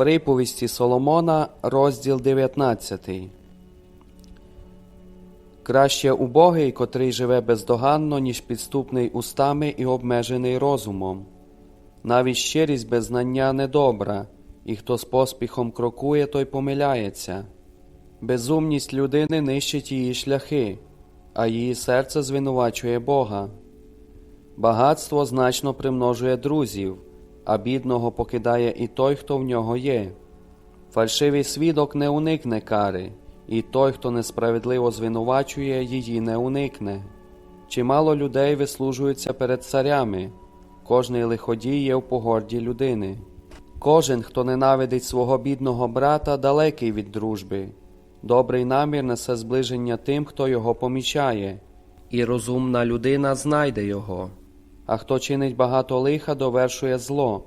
Приповісті Соломона, розділ 19. Краще убогий, котрий живе бездоганно, ніж підступний устами і обмежений розумом. Навіть щирість без знання недобра, і хто з поспіхом крокує, той помиляється. Безумність людини нищить її шляхи, а її серце звинувачує Бога. Багатство значно примножує друзів, а бідного покидає і той, хто в нього є. Фальшивий свідок не уникне кари, і той, хто несправедливо звинувачує, її не уникне. Чимало людей вислужуються перед царями, кожний лиходій є в погорді людини. Кожен, хто ненавидить свого бідного брата, далекий від дружби. Добрий намір несе зближення тим, хто його помічає, і розумна людина знайде його. А хто чинить багато лиха, довершує зло,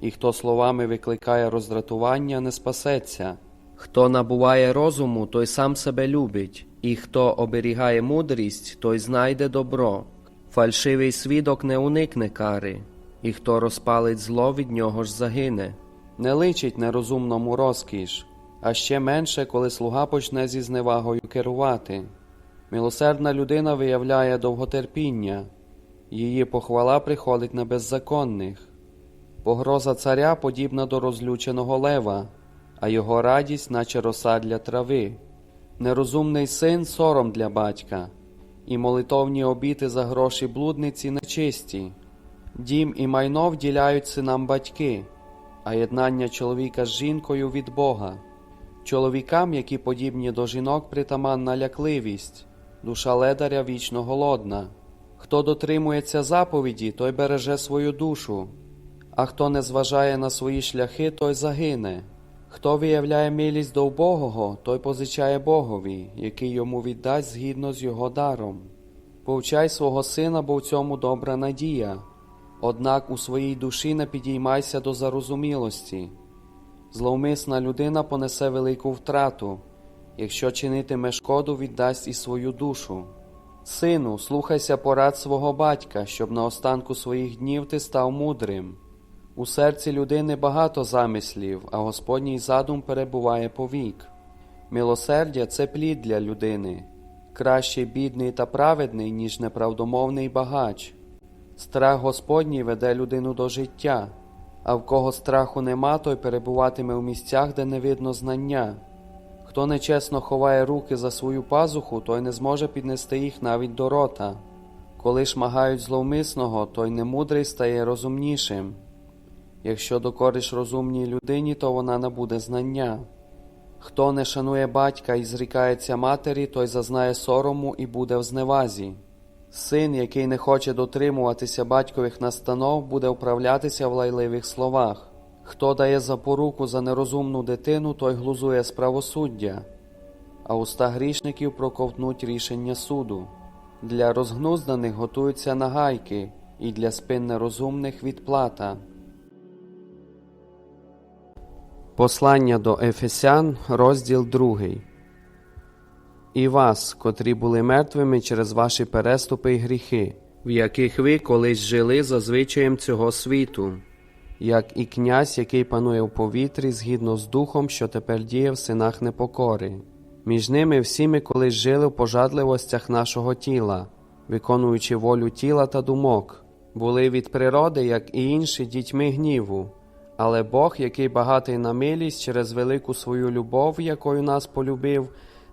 і хто словами викликає роздратування, не спасеться. Хто набуває розуму, той сам себе любить, і хто оберігає мудрість, той знайде добро. Фальшивий свідок не уникне кари, і хто розпалить зло, від нього ж загине. Не личить нерозумному розкіш, а ще менше, коли слуга почне зі зневагою керувати. Милосердна людина виявляє довготерпіння, її похвала приходить на беззаконних. Погроза царя подібна до розлюченого лева, а його радість, наче роса для трави. Нерозумний син сором для батька, і молитовні обіти за гроші блудниці нечисті. Дім і майно вділяють синам батьки, а єднання чоловіка з жінкою від Бога. Чоловікам, які подібні до жінок, притаманна лякливість, душа ледаря вічно голодна. Хто дотримується заповіді, той береже свою душу, а хто не зважає на свої шляхи, той загине. Хто виявляє милість до убогого, той позичає Богові, який йому віддасть згідно з його даром. Повчай свого сина, бо в цьому добра надія, однак у своїй душі не підіймайся до зарозумілості. Зловмисна людина понесе велику втрату, якщо чинитиме шкоду, віддасть і свою душу. Сину, слухайся порад свого батька, щоб на останку своїх днів ти став мудрим. У серці людини багато замислів, а Господній задум перебуває повік. Милосердя це плід для людини, краще бідний та праведний, ніж неправдомовний багач. Страх Господній веде людину до життя, а в кого страху нема, той перебуватиме в місцях, де не видно знання. Хто нечесно ховає руки за свою пазуху, той не зможе піднести їх навіть до рота. Коли шмагають зловмисного, той немудрий стає розумнішим. Якщо докориш розумній людині, то вона набуде знання. Хто не шанує батька і зрікається матері, той зазнає сорому і буде в зневазі. Син, який не хоче дотримуватися батькових настанов, буде вправлятися в лайливих словах. Хто дає запоруку за нерозумну дитину, той глузує з правосуддя, а уста грішників проковтнуть рішення суду. Для розгнузданих готуються нагайки, і для спин нерозумних відплата. Послання до Ефесян, розділ 2. І вас, котрі були мертвими через ваші переступи й гріхи, в яких ви колись жили за звичаєм цього світу, як і князь, який панує в повітрі згідно з духом, що тепер діє в синах непокори. Між ними всі ми колись жили в пожадливостях нашого тіла, виконуючи волю тіла та думок, були від природи, як і інші дітьми гніву. Але Бог, який багатий на милість через велику свою любов, якою нас полюбив,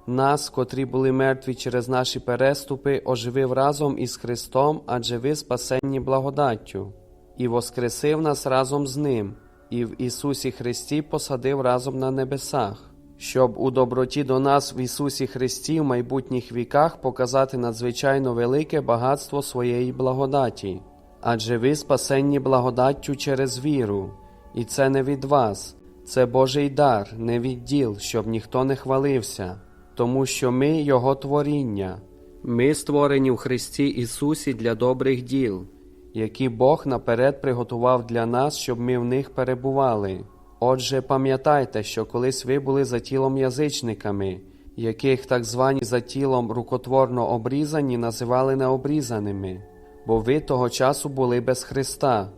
нас, котрі були мертві через наші переступи, оживив разом із Христом, адже ви спасенні благодаттю, і воскресив нас разом з Ним, і в Ісусі Христі посадив разом на небесах, щоб у доброті до нас в Ісусі Христі в майбутніх віках показати надзвичайно велике багатство своєї благодаті, адже ви спасенні благодаттю через віру. І це не від вас, це Божий дар, не від діл, щоб ніхто не хвалився, тому що ми Його творіння, ми створені в Христі Ісусі для добрих діл, які Бог наперед приготував для нас, щоб ми в них перебували. Отже, пам'ятайте, що колись ви були за тілом язичниками, яких так звані за тілом рукотворно обрізані називали необрізаними, бо ви того часу були без Христа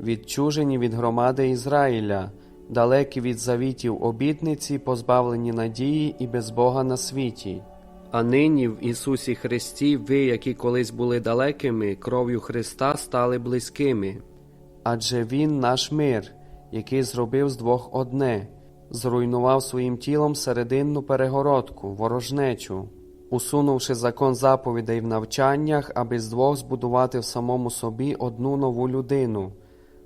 відчужені від громади Ізраїля, далекі від завітів обітниці, позбавлені надії і без Бога на світі. А нині в Ісусі Христі ви, які колись були далекими, кров'ю Христа стали близькими. Адже Він наш мир, який зробив з двох одне, зруйнував своїм тілом серединну перегородку, ворожнечу, усунувши закон заповідей в навчаннях, аби з двох збудувати в самому собі одну нову людину,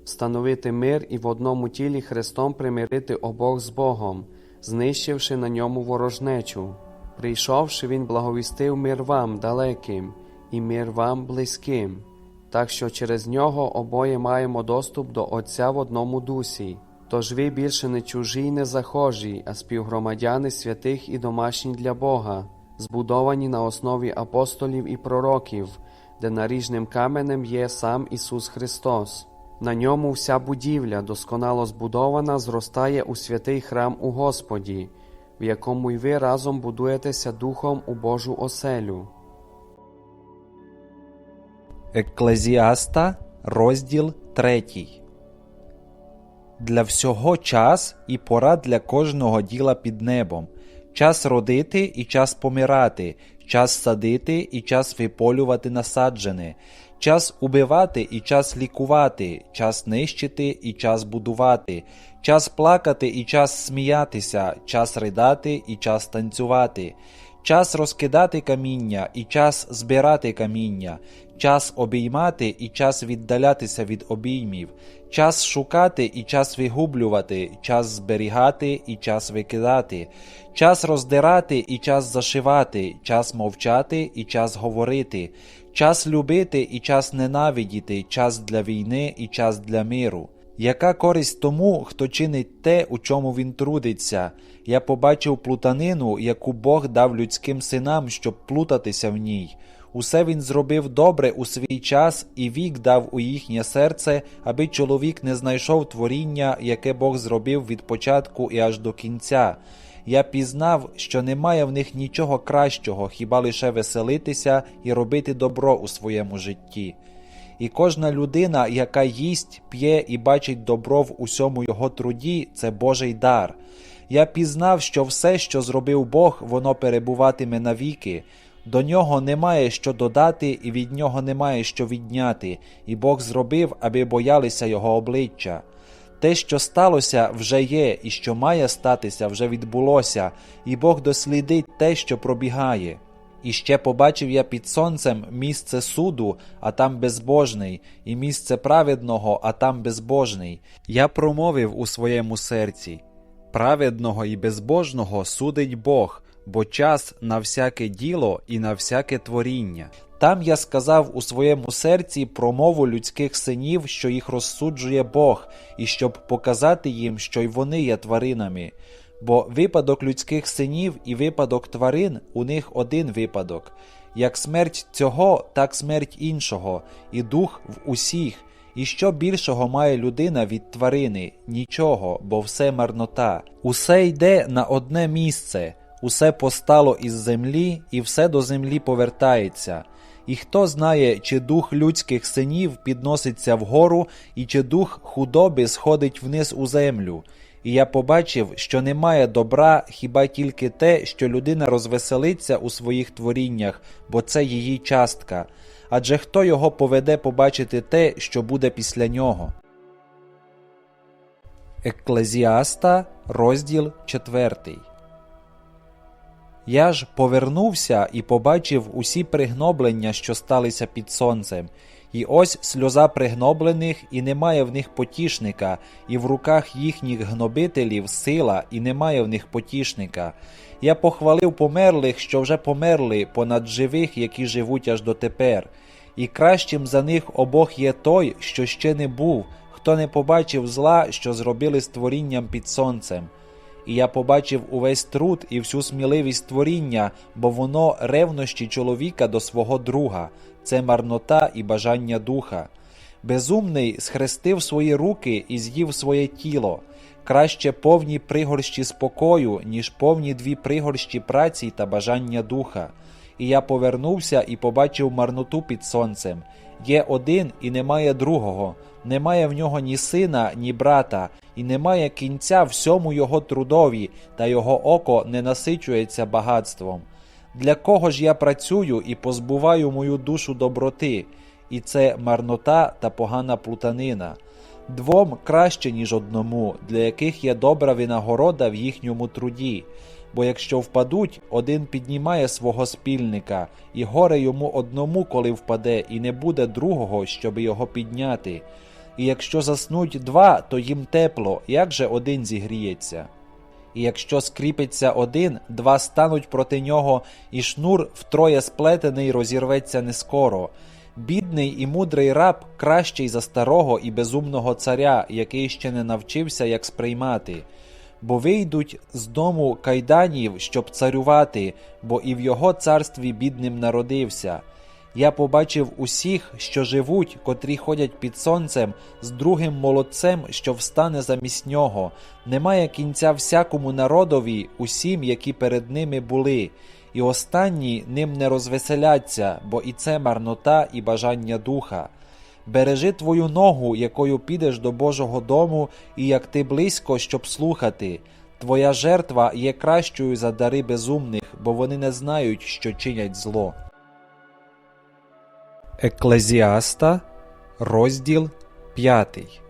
встановити мир і в одному тілі Христом примирити обох з Богом, знищивши на ньому ворожнечу. Прийшовши, Він благовістив мир вам далеким і мир вам близьким, так що через нього обоє маємо доступ до Отця в одному дусі. Тож ви більше не чужі й не захожі, а співгромадяни святих і домашні для Бога, збудовані на основі апостолів і пророків, де наріжним каменем є сам Ісус Христос. На ньому вся будівля, досконало збудована, зростає у святий храм у Господі, в якому й ви разом будуєтеся духом у Божу оселю. Екклезіаста, розділ 3. Для всього час і пора для кожного діла під небом, час родити і час помирати, час садити і час виполювати насаджене, час убивати і час лікувати, час нищити і час будувати, час плакати і час сміятися, час ридати і час танцювати, час розкидати каміння і час збирати каміння, час обіймати і час віддалятися від обіймів, час шукати і час вигублювати, час зберігати і час викидати, час роздирати і час зашивати, час мовчати і час говорити, час любити і час ненавидіти, час для війни і час для миру. Яка користь тому, хто чинить те, у чому він трудиться? Я побачив плутанину, яку Бог дав людським синам, щоб плутатися в ній. Усе він зробив добре у свій час і вік дав у їхнє серце, аби чоловік не знайшов творіння, яке Бог зробив від початку і аж до кінця. Я пізнав, що немає в них нічого кращого, хіба лише веселитися і робити добро у своєму житті. І кожна людина, яка їсть, п'є і бачить добро в усьому його труді, це Божий дар. Я пізнав, що все, що зробив Бог, воно перебуватиме навіки. До нього немає що додати, і від нього немає що відняти, і Бог зробив, аби боялися його обличчя. Те, що сталося, вже є, і що має статися, вже відбулося, і Бог дослідить те, що пробігає. І ще побачив я під сонцем місце суду, а там безбожний, і місце праведного, а там безбожний. Я промовив у своєму серці праведного і безбожного судить Бог, бо час на всяке діло і на всяке творіння. Там я сказав у своєму серці про мову людських синів, що їх розсуджує Бог, і щоб показати їм, що й вони є тваринами. Бо випадок людських синів і випадок тварин у них один випадок. Як смерть цього, так смерть іншого, і дух в усіх. І що більшого має людина від тварини? Нічого, бо все марнота. Усе йде на одне місце, усе постало із землі, і все до землі повертається. І хто знає, чи дух людських синів підноситься вгору, і чи дух худоби сходить вниз у землю. І я побачив, що немає добра хіба тільки те, що людина розвеселиться у своїх творіннях, бо це її частка. Адже хто його поведе побачити те, що буде після нього? Екклезіаста, розділ 4 Я ж повернувся і побачив усі пригноблення, що сталися під сонцем. І ось сльоза пригноблених, і немає в них потішника, і в руках їхніх гнобителів сила, і немає в них потішника. Я похвалив померлих, що вже померли, понад живих, які живуть аж дотепер. І кращим за них обох є той, що ще не був, хто не побачив зла, що зробили створінням під сонцем. І я побачив увесь труд і всю сміливість творіння, бо воно ревнощі чоловіка до свого друга, це марнота і бажання духа. Безумний схрестив свої руки і з'їв своє тіло. Краще повні пригорщі спокою, ніж повні дві пригорщі праці та бажання духа. І я повернувся і побачив марноту під сонцем. Є один і немає другого, немає в нього ні сина, ні брата, і немає кінця всьому його трудові, та його око не насичується багатством. Для кого ж я працюю і позбуваю мою душу доброти, і це марнота та погана плутанина. Двом краще, ніж одному, для яких є добра винагорода в їхньому труді. Бо якщо впадуть, один піднімає свого спільника, і горе йому одному, коли впаде, і не буде другого, щоб його підняти. І якщо заснуть два, то їм тепло, як же один зігріється? І якщо скріпиться один, два стануть проти нього, і шнур втроє сплетений розірветься нескоро. Бідний і мудрий раб кращий за старого і безумного царя, який ще не навчився, як сприймати. Бо вийдуть з дому кайданів, щоб царювати, бо і в його царстві бідним народився. Я побачив усіх, що живуть, котрі ходять під сонцем, з другим молодцем, що встане замість нього. Немає кінця всякому народові, усім, які перед ними були, і останні ним не розвеселяться, бо і це марнота і бажання духа. Бережи твою ногу, якою підеш до Божого дому, і як ти близько, щоб слухати. Твоя жертва є кращою за дари безумних, бо вони не знають, що чинять зло. Еклезіаста, розділ 5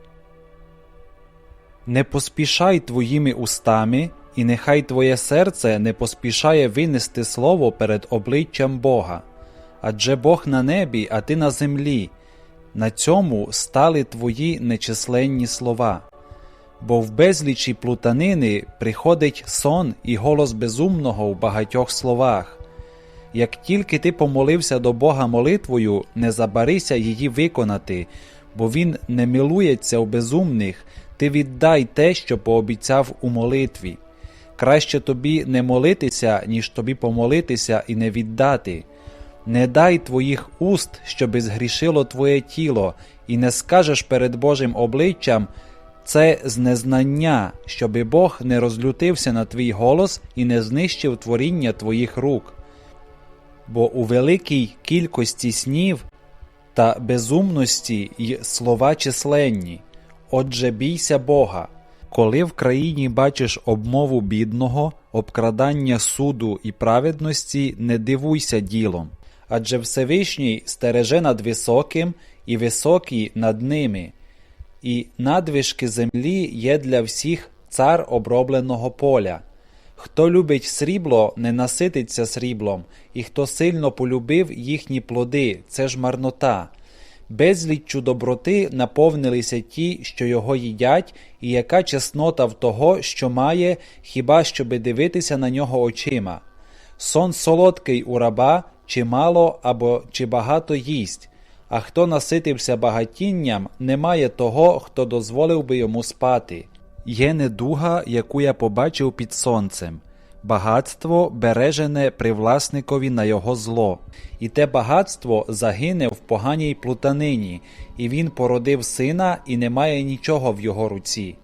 Не поспішай твоїми устами, і нехай твоє серце не поспішає винести слово перед обличчям Бога. Адже Бог на небі, а ти на землі. На цьому стали твої нечисленні слова. Бо в безлічі плутанини приходить сон і голос безумного в багатьох словах. Як тільки ти помолився до Бога молитвою, не забарися її виконати, бо Він не милується у безумних, ти віддай те, що пообіцяв у молитві. Краще тобі не молитися, ніж тобі помолитися і не віддати. Не дай твоїх уст, щоби згрішило твоє тіло, і не скажеш перед Божим обличчям це з незнання, щоби Бог не розлютився на твій голос і не знищив творіння твоїх рук. Бо у великій кількості снів та безумності й слова численні. Отже, бійся Бога. Коли в країні бачиш обмову бідного, обкрадання суду і праведності, не дивуйся ділом. Адже Всевишній стереже над високим і високий над ними, і надвишки землі є для всіх цар обробленого поля. Хто любить срібло, не насититься сріблом, і хто сильно полюбив їхні плоди, це ж марнота. Безліччю доброти наповнилися ті, що його їдять, і яка чеснота в того, що має, хіба щоби дивитися на нього очима. Сон солодкий у раба, чи мало або чи багато їсть, а хто наситився багатінням, не має того, хто дозволив би йому спати. Є недуга, яку я побачив під сонцем. Багатство бережене привласникові на його зло, і те багатство загине в поганій плутанині, і він породив сина, і немає нічого в його руці.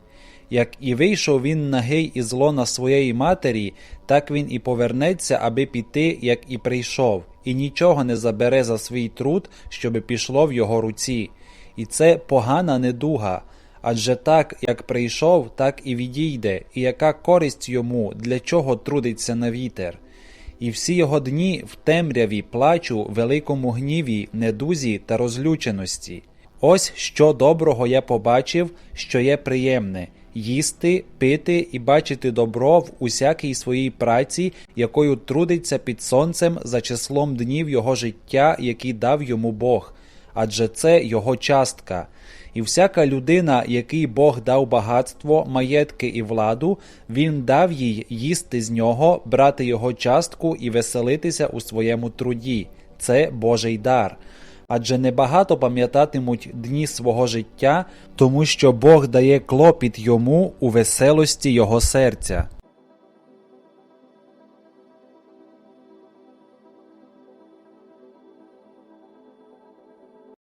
Як і вийшов він нагий із лона своєї матері, так він і повернеться, аби піти, як і прийшов, і нічого не забере за свій труд, щоби пішло в його руці. І це погана недуга. Адже так, як прийшов, так і відійде, і яка користь йому, для чого трудиться на вітер. І всі його дні в темряві плачу, великому гніві, недузі та розлюченості. Ось що доброго я побачив, що є приємне їсти, пити і бачити добро в усякій своїй праці, якою трудиться під сонцем за числом днів його життя, які дав йому Бог, адже це його частка. І всяка людина, який Бог дав багатство, маєтки і владу, він дав їй їсти з нього, брати його частку і веселитися у своєму труді. Це Божий дар. Адже небагато пам'ятатимуть дні свого життя, тому що Бог дає клопіт йому у веселості його серця.